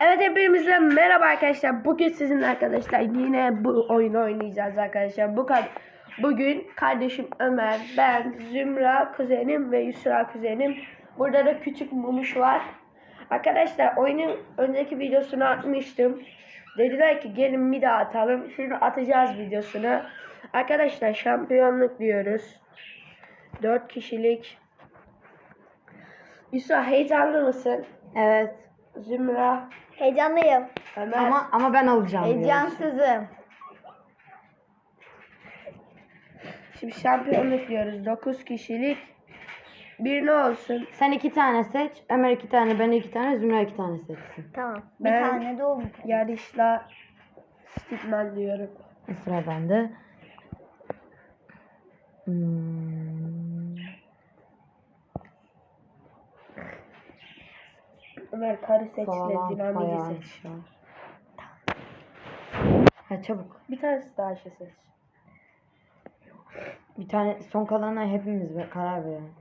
Evet hepinize merhaba arkadaşlar. Bugün sizinle arkadaşlar yine bu oyunu oynayacağız arkadaşlar. Bu Bugün kardeşim Ömer, ben, Zümra kuzenim ve Yusra kuzenim. Burada da küçük Mumuş var. Arkadaşlar oyunun önceki videosunu atmıştım. Dediler ki gelin bir daha atalım. Şunu atacağız videosunu. Arkadaşlar şampiyonluk diyoruz. 4 kişilik. Yusra heyecanlı mısın? Evet. Zümra, Heyecanlıyım. Ömer. Ama ama ben alacağım. Heyecansızım. Şimdi şampiyonluk diyoruz. 9 kişilik. Bir ne olsun? Sen iki tane seç. Ömer iki tane, ben iki tane, Zümra iki tane seçsin. Tamam. Ben- Bir tane de o bir tane. Yarışla Stickman diyorum. Sıra bende. Hmm. Ömer karı seç Falan ve dinamidi bayağı seç. şey var. Ha çabuk. Bir tanesi daha şey seç. Bir tane son kalanına hepimiz ver- karar verelim.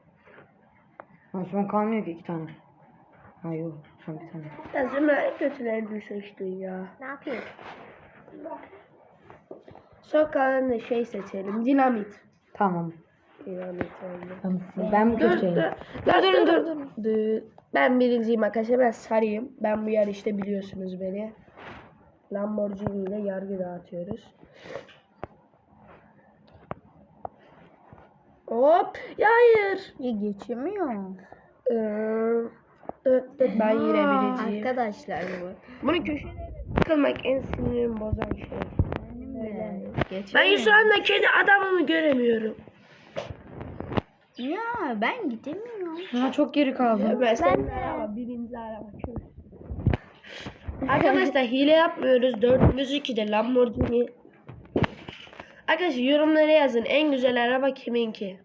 Ha, son kalmıyor ki iki tane. Ha yok son bir tane. Ya en kötülerini seçtin ya. Ne yapayım? Son kalanı şey seçelim. Dinamit. Tamam. Dinamit oldu. Ben, ben bu Dur, köşeyim. dur, dur, dur, dur, dur. Ben birinciyim arkadaşlar. Ben sarıyım. Ben bu yarışta biliyorsunuz beni. Lamborghini ile yargı dağıtıyoruz. Hop. Ya hayır. Ya geçemiyor. Ee, dıt, ben yine birinciyim. Arkadaşlar bu. Bunu köşelere takılmak en sinirimi bozan şey. Öyle. Ben şu anda kendi adamımı göremiyorum. Ya ben gidemiyorum. Ha, çok geri kaldım. Ben, ben araba, birinci araba. Arkadaşlar hile yapmıyoruz. Dördümüz iki de Lamborghini. Arkadaşlar yorumlara yazın. En güzel araba kiminki?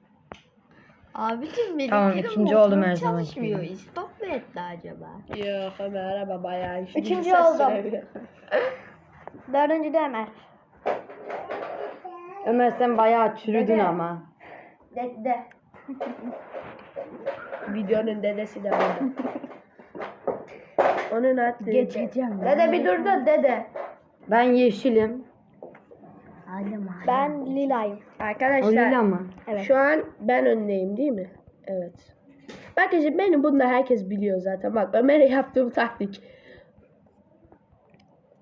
Abicim benim Tamam, ikinci oldum her zamanki çalışmıyor. gibi. Stop mu etti acaba? Yok Ömer araba bayağı iyi. Üçüncü Ses oldum. sürebiliyor. Dördüncü de Ömer. Ömer sen bayağı çürüdün Dede. ama. Dede. Videonun dedesi de var. Onun adı. Geçeceğim. Dede bir dur da dede. Ben yeşilim. Ben lilayım. O Arkadaşlar lila mı? Evet. şu an ben öndeyim değil mi? Evet. Arkadaşlar beni bunda herkes biliyor zaten. Bak Ömer'e yaptığım taktik.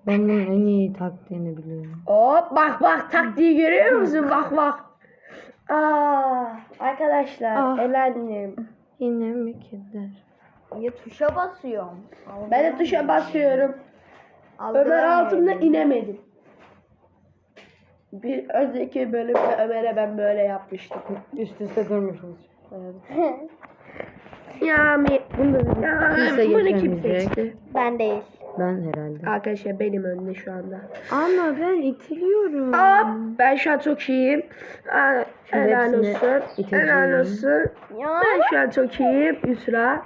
Ben bunun en iyi taktiğini biliyorum. Hop bak bak taktiği görüyor musun? Bak bak. Aa, arkadaşlar Ah. elendim. Yine mi keder? Ya tuşa basıyorum. Ben de tuşa basıyorum. Ömer Algılamıyorum. altımda inemedim. Bir önceki bölümde Ömer'e ben böyle yapmıştım. Üst üste durmuşuz. Ya mi? Bunu ya, Kimse bunu kim geçemeyecek. seçti? ben değil. Ben herhalde. Arkadaşlar benim önde şu anda. Ama ben itiliyorum. Hop ben şu an çok iyiyim. Aa, Şimdi helal olsun. iteceğim. Helal olsun. Ya. Ben şu an çok iyiyim. Yusra.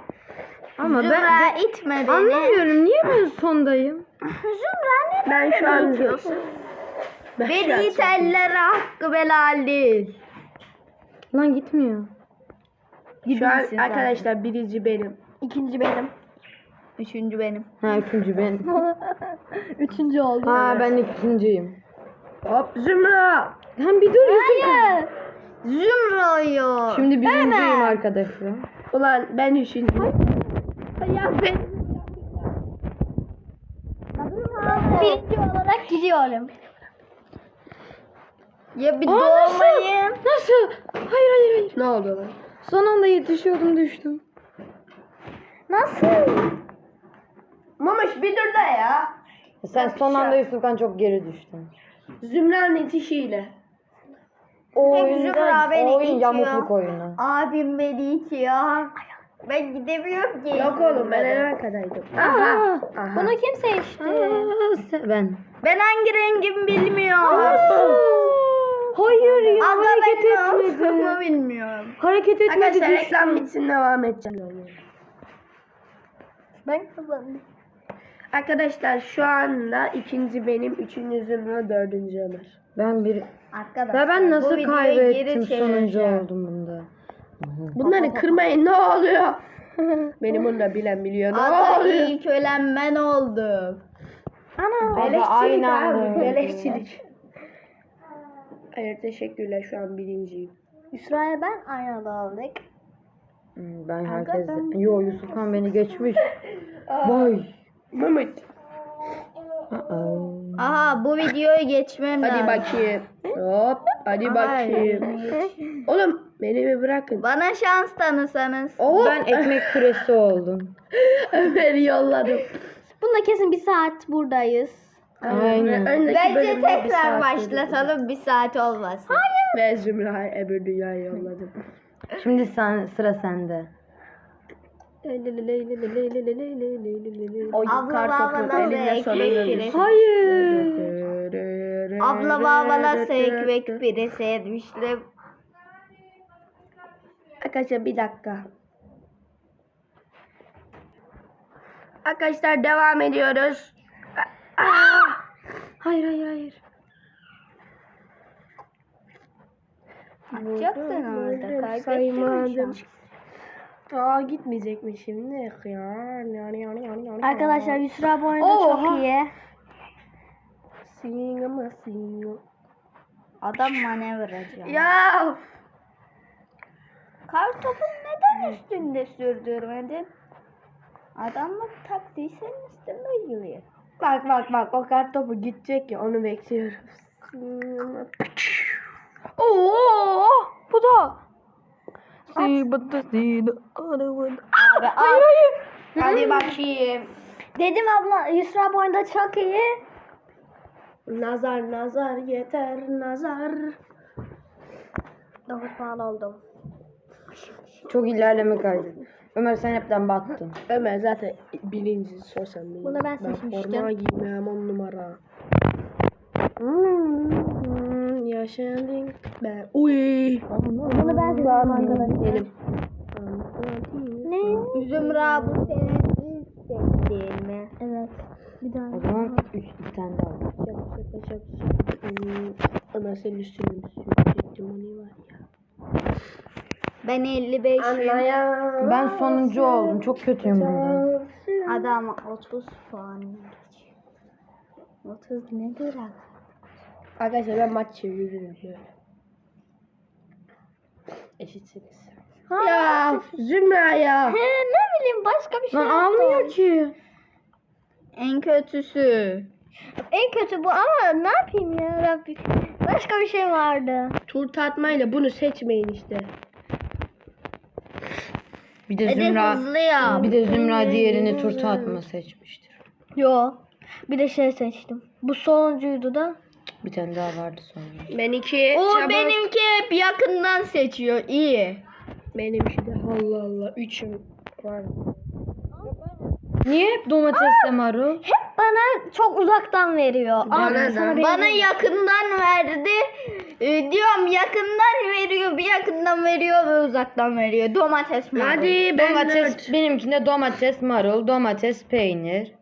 Ama ben, Zümra itme beni. anlamıyorum niye ben sondayım? Zümra Ben şu an itiyorsun? Ben şu an Beni çok it iyiyim. ellere hakkı belal değil. Lan gitmiyor. Şu an Gibisin arkadaşlar birinci benim. İkinci benim. Üçüncü benim. Ha üçüncü ben. Üçüncü oldum. ha ben ikinciyim. Hop Zümra. Lan bir dur Yusuf. Hayır. Zümra'yı. Şimdi birinciyim arkadaşlar. Ulan ben üçüncü. Ya ben. Birinci olarak gidiyorum. Ya bir Aa, doğmayın. nasıl? Nasıl? Hayır hayır hayır. Ne oldu lan? Son anda yetişiyordum düştüm. Nasıl? Bir dur da ya. Sen son anda Yusuf'tan çok geri düştün. Zümra'nın itişiyle. O Hep oyunda, Zümra beni o oyun itiyor. yamukluk oyunu. Abim beni itiyor. Ben gidemiyorum ki. Yok oğlum ben en arkadaydım. Aha. Aha. Bunu kim seçti? Aa, sen- ben. Ben hangi rengimi bilmiyorum. Hayır ya Abla hareket benim etmedi. altımı bilmiyorum. Hareket etmedi Arkadaşlar reklam bitsin devam edeceğim. Ben kazandım. Arkadaşlar şu anda ikinci benim, üçüncü Zümra, dördüncü Ömer. Ben bir... Arkadaşlar Ya ben bu nasıl videoyu kaybettim geri sonuncu çevireceğim. oldum bunda. Bunları kırmayın ne oluyor? Benim onu da bilen biliyor. Ne Ata oluyor? ilk ölen ben oldum. Abi Beleşçilik aynı anda abi. Beleşçilik. Hayır teşekkürler şu an birinciyim. Yusra'ya ben aynı olduk. Hmm, Ben herkes... Yo Yusuf Han beni geçmiş. Vay. Mehmet. Aha bu videoyu geçmem Hadi lazım. bakayım. Hop. Hadi bakayım. Oğlum beni bir bırakın. Bana şans tanısanız. Hop. Ben ekmek küresi oldum. Ömer'i yolladım. Bunda kesin bir saat buradayız. Aynen. Öndeki Bence bölümde bir tekrar saat başlatalım bir saat olmasın. Ve Zümra öbür dünyaya yolladım. Şimdi sen, sıra sende. O kar topu püresi. düştü. Hayır. Abla bana ekmek pidesi yemiştim. Arkadaşlar bir dakika. Arkadaşlar devam ediyoruz. Aa! Hayır hayır hayır. Atacaktın orada kaybettin. Aa gitmeyecek şimdi ya. Yani yani yani yani. Arkadaşlar Yusra bu oyunda Oha. çok iyi. Sing ama sing. Adam manevracı. Ya Kar topunu neden üstünde sürdürmedin? Adamlık taktiği senin üstünde yürüyor. bak bak bak o kart topu gidecek ya onu bekliyoruz. Oo bu da. Abi Hadi bakayım. Dedim abla Yusra bu oyunda çok iyi. Nazar nazar yeter nazar. 9 puan oldum. Çok ilerleme kaydı. Ömer sen hepten battın. Ömer zaten birinci sosyal medya. Bunu ben seçmiştim. forma giymem on numara. Hmm, yaşadık ben. Uy. Bunu ben seçtim arkadaşlar. Ne? Zümra bu senin ilk seçtiğin mi? Evet. Bir daha. O zaman 3 bir tane daha. şap şap şap. Hmm, Ömer senin üstüne sürecektim onu var ya. Ben 55. Anlayan. Ben sonuncu oldum. Çok kötüyüm bunda. Adam 30 puan geçiyor. 30 nedir abi? Arkadaşlar ben maç çeviriyorum böyle. Eşitsiniz. Ya Zümra ya. He, ne bileyim başka bir şey Lan almıyor ki. En kötüsü. En kötü bu ama ne yapayım ya Rabbi. Başka bir şey vardı. Tur tatmayla bunu seçmeyin işte. Bir de de Zümra hızlı ya. bir de Zümra diğerini turta atma seçmiştir. Yo. Bir de şey seçtim. Bu sonuncuydu da. Bir tane daha vardı sonra. Ben iki O çabuk. benimki hep yakından seçiyor. İyi. Benimki de Allah Allah. Üçüm var. Niye hep domatesle marul? Hep bana çok uzaktan veriyor. Bana da. sana bana yakından verdi. Ee, diyorum yakından veriyor, bir yakından veriyor ve uzaktan veriyor. Domates mi? Hadi ben Domates, benimkinde domates, marul, domates, peynir.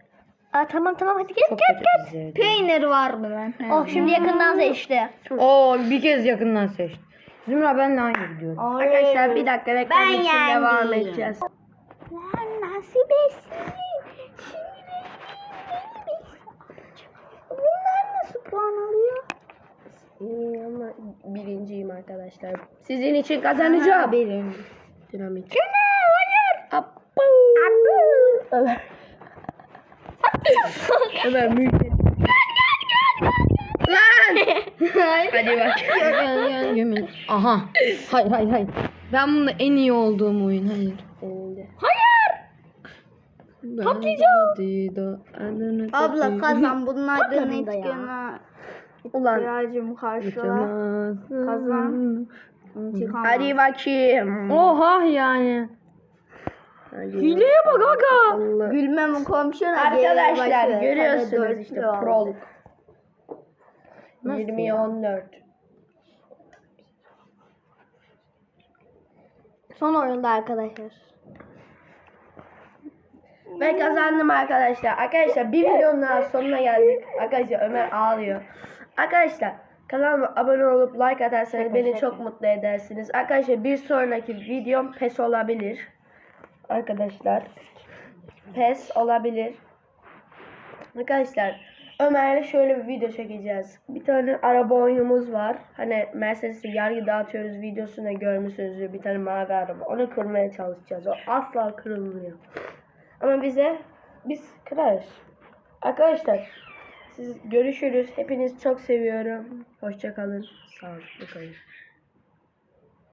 Aa, tamam tamam hadi gel Çok gel kötü gel. güzeldi. Peynir vardı ben. Oh şimdi yakından seçti. Oo bir kez yakından seçtim. Zümra benle aynı gidiyorum. Arkadaşlar bir dakika reklam Ben için yendim. devam edeceğiz. Lan nasip etsin. Bunlar nasıl puan alıyor? İyi ama birinciyim arkadaşlar. Sizin için kazanacağım. Benim. Dinamit. Şuna hayır. Abu. Ömer. Ömer mülk. Lan. Hadi bak. Yemin. Aha. Hayır hayır hayır. Ben bunda en iyi olduğum oyun hayır. Elinde. Patlayacağım. Abla kazan bunlardan etkana Ulan. ihtiyacım karşıla. Kazan. Hadi bakayım. Oha yani. Hileye bak aga. Gülmem komşuna Arkadaşlar görüyorsunuz işte proluk. Nasıl 20'ye ya? 14. Son oyunda arkadaşlar. Ve kazandım arkadaşlar. Arkadaşlar bir videonun daha sonuna geldik. Arkadaşlar Ömer ağlıyor. Arkadaşlar kanalıma abone olup like atarsanız beni çok mutlu edersiniz. Arkadaşlar bir sonraki videom pes olabilir. Arkadaşlar. PES olabilir. Arkadaşlar Ömer'le şöyle bir video çekeceğiz. Bir tane araba oyunumuz var. Hani Mercedes'i yargı dağıtıyoruz videosunu görmüşsünüzdür. Bir tane mavi araba. Onu kırmaya çalışacağız. O asla kırılmıyor. Ama bize biz kırarız. Arkadaşlar siz görüşürüz. Hepiniz çok seviyorum. Hoşça kalın. Sağlıklı kalın.